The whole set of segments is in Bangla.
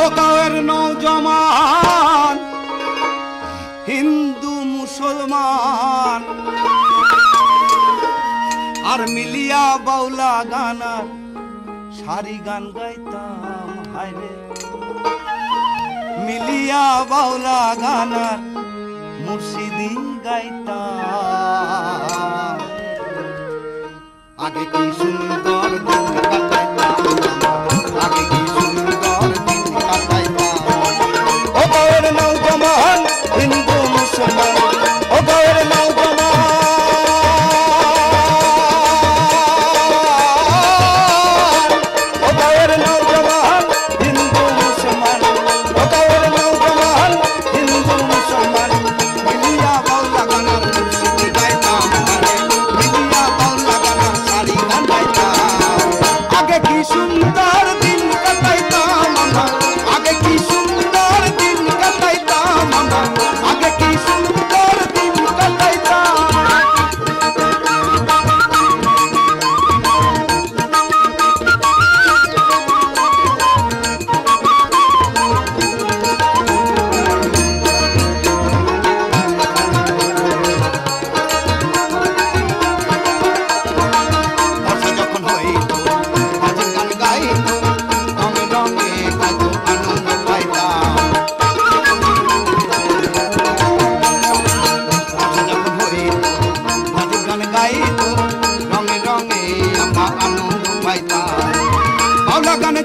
ও গাঁয়ের নৌজমান হিন্দু মুসলমান, আর মিলিয়া বাউলা গান আর সারি গান গাইতাম হাইরে মিলিয়া বাউলা গান আর মুর্শিদি গাইতাম। की सुंदर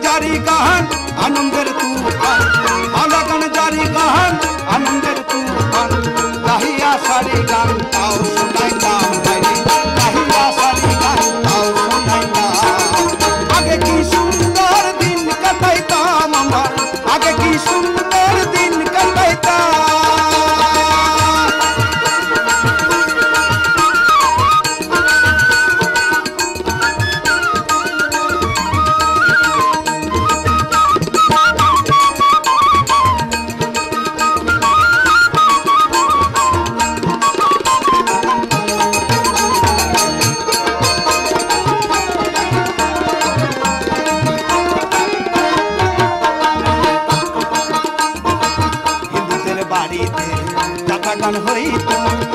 জারি গান আনন্দের তুফান আলাগান জারি গান আনন্দের তুফান গাহিয়া সারি গান তাও শুনাইতাম বাগান হইত।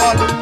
वाले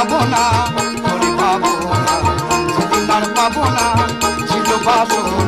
পাবো না ঘরে পাবো না সেদিন পাবো না ছিল বাসনা